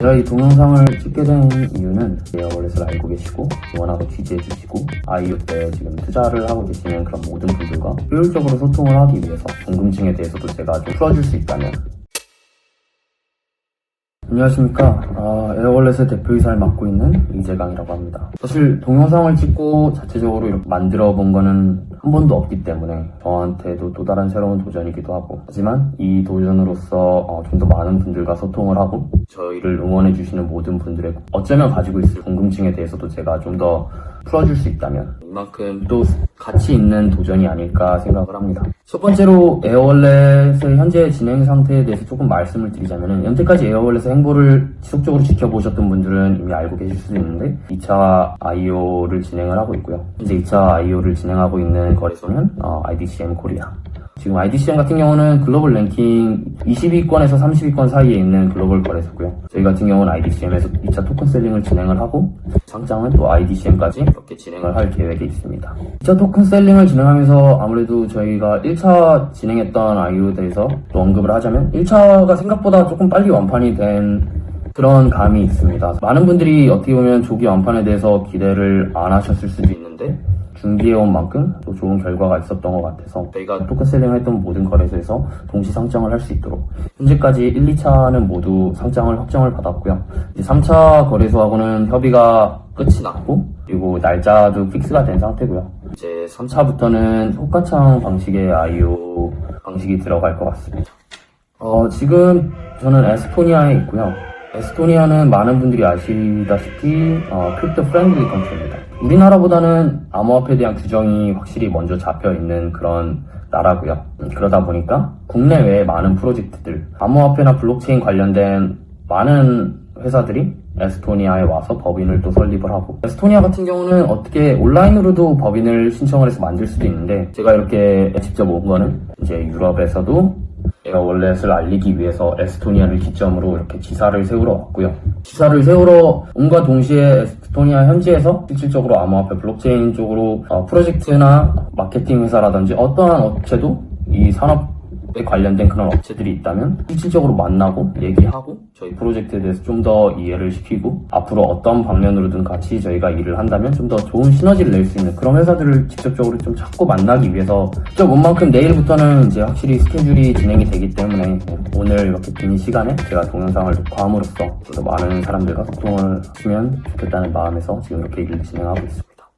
제가 이 동영상을 찍게 된 이유는 에어월렛을 알고 계시고 원하고 취재해 주시고 아이유 때 지금 투자를 하고 계시는 그런 모든 분들과 효율적으로 소통을 하기 위해서 궁금증에 대해서도 제가 좀 풀어줄 수 있다면 안녕하십니까. 아, 에어월렛의 대표이사를 맡고 있는 이재강이라고 합니다. 사실 동영상을 찍고 자체적으로 이렇게 만들어 본 거는 한 번도 없기 때문에 저한테도 또 다른 새로운 도전이기도 하고. 하지만 이 도전으로서 좀더 많은 분들과 소통을 하고 저희를 응원해 주시는 모든 분들의 어쩌면 가지고 있을 궁금증에 대해서도 제가 좀더 풀어줄 수 있다면 이만큼 또 가치 있는 도전이 아닐까 생각을 합니다. 첫 번째로 에어월렛의 현재 진행 상태에 대해서 조금 말씀을 드리자면 여태까지 에어월렛의 행보를 지속적으로 지켜보셨던 분들은 이미 알고 계실 수도 있는데 2차 IO를 진행을 하고 있고요. 이제 2차 IO를 진행하고 있는 거래소는 어, IDCM 코리아. 지금 IDCM 같은 경우는 글로벌 랭킹 20위권에서 30위권 사이에 있는 글로벌 거래소고요. 저희 같은 경우는 IDCM에서 2차 토큰 셀링을 진행을 하고 상장은 또 IDCM까지 이렇게 진행을 할 계획이 있습니다. 2차 토큰 셀링을 진행하면서 아무래도 저희가 1차 진행했던 IO에 대해서 또 언급을 하자면 1차가 생각보다 조금 빨리 완판이 된 그런 감이 있습니다. 많은 분들이 어떻게 보면 조기 완판에 대해서 기대를 안 하셨을 수도 있는데 준비해온 만큼 또 좋은 결과가 있었던 것 같아서 저희가 토큰 셀링을 했던 모든 거래소에서 동시 상장을 할 수 있도록 현재까지 1, 2차는 모두 상장을 확정을 받았고요. 이제 3차 거래소하고는 협의가 끝이 났고 그리고 날짜도 픽스가 된 상태고요. 이제 3차부터는 호가창 방식의 IO 방식이 들어갈 것 같습니다. 어, 지금 저는 에스토니아에 있고요. 에스토니아는 많은 분들이 아시다시피 어, 크립토 프렌들리 컨트리입니다. 우리나라보다는 암호화폐에 대한 규정이 확실히 먼저 잡혀 있는 그런 나라고요. 음, 그러다 보니까 국내외에 많은 프로젝트들, 암호화폐나 블록체인 관련된 많은 회사들이 에스토니아에 와서 법인을 또 설립을 하고 에스토니아 같은 경우는 어떻게 온라인으로도 법인을 신청을 해서 만들 수도 있는데 제가 이렇게 직접 온 거는 이제 유럽에서도 에어월렛을 알리기 위해서 에스토니아를 기점으로 이렇게 지사를 세우러 왔고요. 지사를 세우러 온과 동시에 에스토니아 현지에서 실질적으로 암호화폐 블록체인 쪽으로 어, 프로젝트나 마케팅 회사라든지 어떠한 업체도 이 산업 에 관련된 그런 업체들이 있다면 실질적으로 만나고 얘기하고 저희 프로젝트에 대해서 좀 더 이해를 시키고 앞으로 어떤 방면으로든 같이 저희가 일을 한다면 좀 더 좋은 시너지를 낼 수 있는 그런 회사들을 직접적으로 좀 찾고 만나기 위해서 직접 온 만큼 내일부터는 이제 확실히 스케줄이 진행이 되기 때문에 오늘 이렇게 긴 시간에 제가 동영상을 녹화함으로써 좀더 많은 사람들과 소통을 하시면 좋겠다는 마음에서 지금 이렇게 일을 진행하고 있습니다.